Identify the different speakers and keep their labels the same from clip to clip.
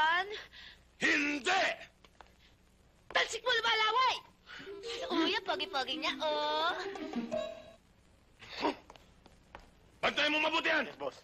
Speaker 1: naman.
Speaker 2: Hindi!
Speaker 1: Talsik mo lumalaway! Uy, ang pogi-pogi niya, oh.
Speaker 2: Bantayan mo mabuti yan! boss.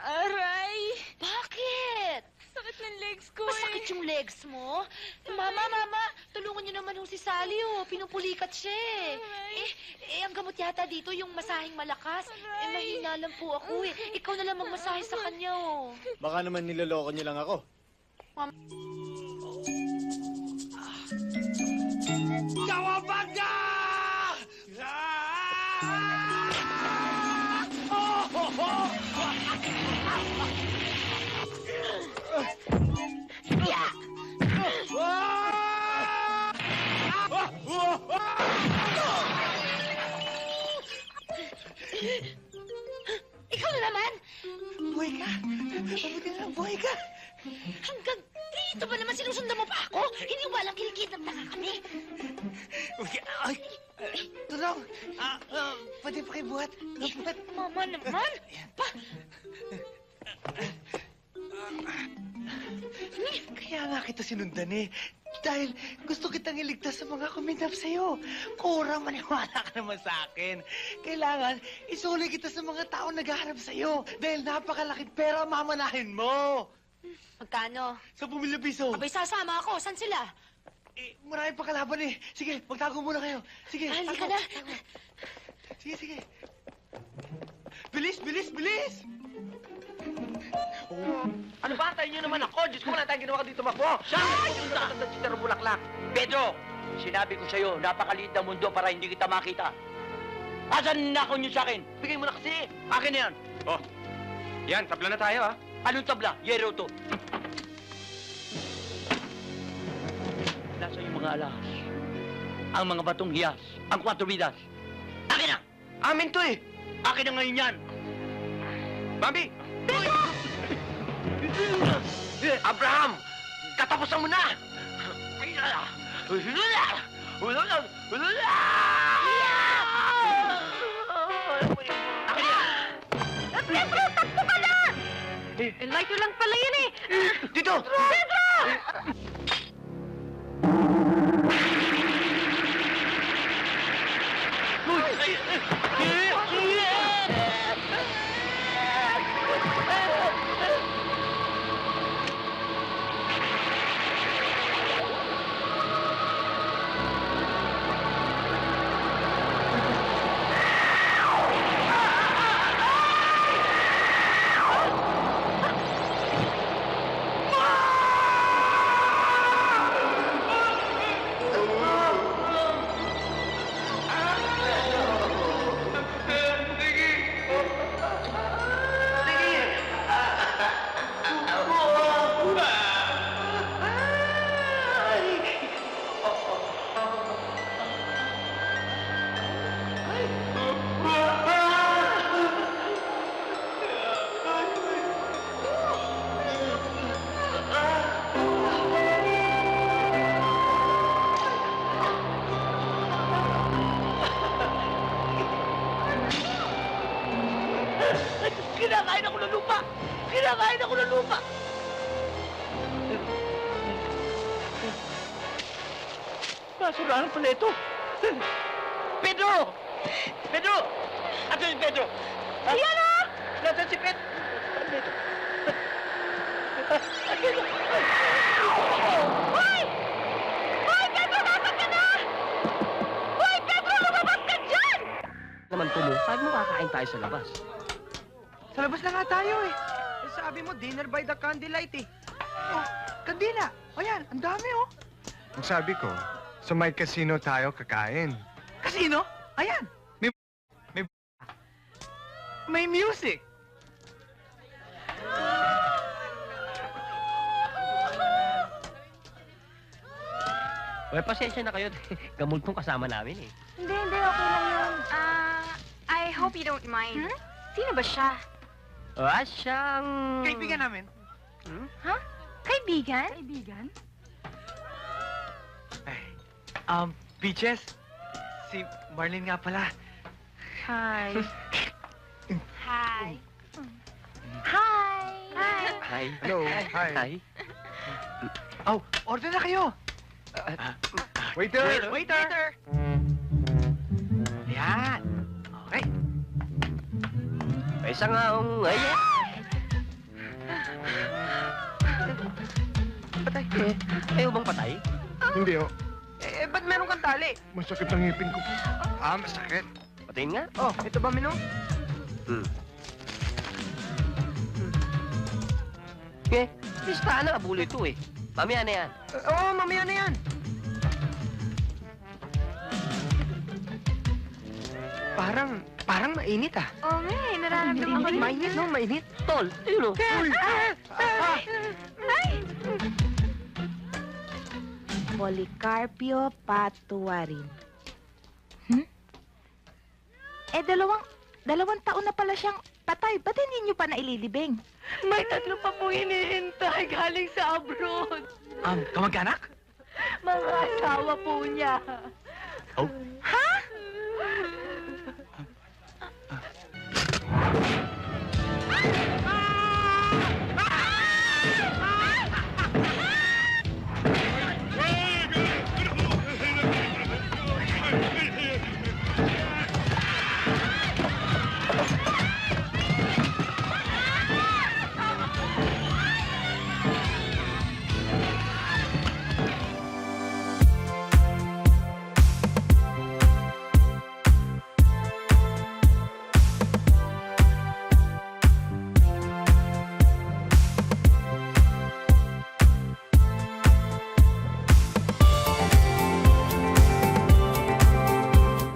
Speaker 3: Aray!
Speaker 1: Bakit?
Speaker 3: Sakit ng legs ko
Speaker 1: Masakit yung legs mo? Mama, mama, tulungan niyo naman ho si Sally, oh. Pinupulikat siya, eh.
Speaker 3: Aray.
Speaker 1: Eh, eh, ang gamot yata dito, yung masahing malakas. Eh,
Speaker 3: Aray.
Speaker 1: mahina lang po ako, eh. Ikaw na lang magmasahe sa kanya, oh.
Speaker 4: Baka naman niloloko niyo lang ako.
Speaker 2: Kawabaga! Oh, ho, ho!
Speaker 1: Ikaw na naman!
Speaker 5: Buhay ka! Mabuti na lang, buhay ka!
Speaker 1: Hanggang dito ba naman sinusundan mo pa ako? Hindi walang kilikit ng taka kami.
Speaker 5: Ay! Tulong! Ah, ah, pwede pa kayo buhat? Buhat!
Speaker 1: Mama naman! Pa,
Speaker 5: Kaya nga kita sinundan eh. Dahil gusto kitang iligtas sa mga kuminap sa'yo. Kura, maniwala ka naman sa akin. Kailangan isuli kita sa mga tao naghaharap sa'yo. Dahil napakalaking pera mamanahin mo.
Speaker 1: Magkano?
Speaker 5: Sa pumilya piso.
Speaker 1: Abay, sasama ako. San sila?
Speaker 5: Eh, marami pa kalaban eh. Sige, magtago muna kayo. Sige,
Speaker 1: Ay,
Speaker 5: tago,
Speaker 1: halika na.
Speaker 5: tago. Sige, sige. Bilis, bilis, bilis!
Speaker 6: Ano ba? Tayo niyo naman ako. Diyos ko, wala tayong ginawa dito makbo. Siya! Ay! Yung takot ng sitaro bulaklak. Pedro! Sinabi ko sa'yo, napakaliit na mundo para hindi kita makita. Asan na ako niyo sa akin? Bigay mo na kasi. Akin na yan.
Speaker 2: Oh, yan, tabla na tayo, ha?
Speaker 6: Anong tabla? Yero to. Nasa yung mga alahas. Ang mga batong hiyas. Ang kwatro vidas. Akin na! Amin to eh! Akin na ngayon yan!
Speaker 2: Mami!
Speaker 6: Abraham! Katapusan mo na! Akin
Speaker 1: na! Eh, light lang pala yan eh.
Speaker 6: Dito!
Speaker 1: Pedro!
Speaker 6: Kinakain ako ng lupa! Kinakain ako ng lupa! Basurahan pala ito. Pedro! Pedro! Ato yung Pedro? Yan o! Nasaan si Pedro? Pedro. Pedro!
Speaker 1: Hoy! Hoy, Pedro, nasaan ka na? Hoy, Pedro, lumabas ka dyan!
Speaker 6: Naman to mo, sabi mo kakain tayo sa labas.
Speaker 5: Sa labas na nga tayo eh. Eh, Sabi mo, dinner by the candlelight eh. Oh, kandila. O yan, ang dami oh.
Speaker 7: Ang sabi ko, sa may casino tayo kakain.
Speaker 5: Casino? Ayan. May... May... May music.
Speaker 6: Well, pasensya na kayo. Gamultong kasama namin eh.
Speaker 3: Hindi, hindi. Okay lang yun. Ah, I hope you don't mind. Sino ba siya?
Speaker 8: Ah, siyang...
Speaker 5: Kaibigan namin.
Speaker 3: Kaibigan? Kaibigan?
Speaker 5: Um, Peaches, si Marlene nga pala.
Speaker 3: Hi. Hi. Hi. Hi.
Speaker 8: Hi.
Speaker 7: Hello, hi.
Speaker 8: Hi.
Speaker 5: Oh, order na kayo.
Speaker 7: Waiter!
Speaker 5: Waiter! Yan. Okay.
Speaker 8: May isang aong... Ay! Patay. Eh, ayaw bang patay?
Speaker 7: Hindi oh,
Speaker 8: Eh, ba't meron kang tali?
Speaker 7: masakit ang ngipin ko. Ah, masakit.
Speaker 8: Patayin nga.
Speaker 5: Oh, ito ba, Minong?
Speaker 8: Hmm. Eh, listahan ng abulo ito eh. Mamaya na yan.
Speaker 5: Oo, mamaya na yan. Parang, parang mainit ah.
Speaker 3: Oo nga eh, nararamdaman ko yun.
Speaker 5: Mainit, no? Mainit.
Speaker 8: Tol, ayun o.
Speaker 9: Policarpio Patuarin. Hmm? Eh, dalawang, dalawang taon na pala siyang patay. Ba't hindi niyo pa naililibing?
Speaker 10: May tatlo pa pong hinihintay galing sa abroad.
Speaker 5: Um, kamag-anak?
Speaker 10: Mga asawa po niya.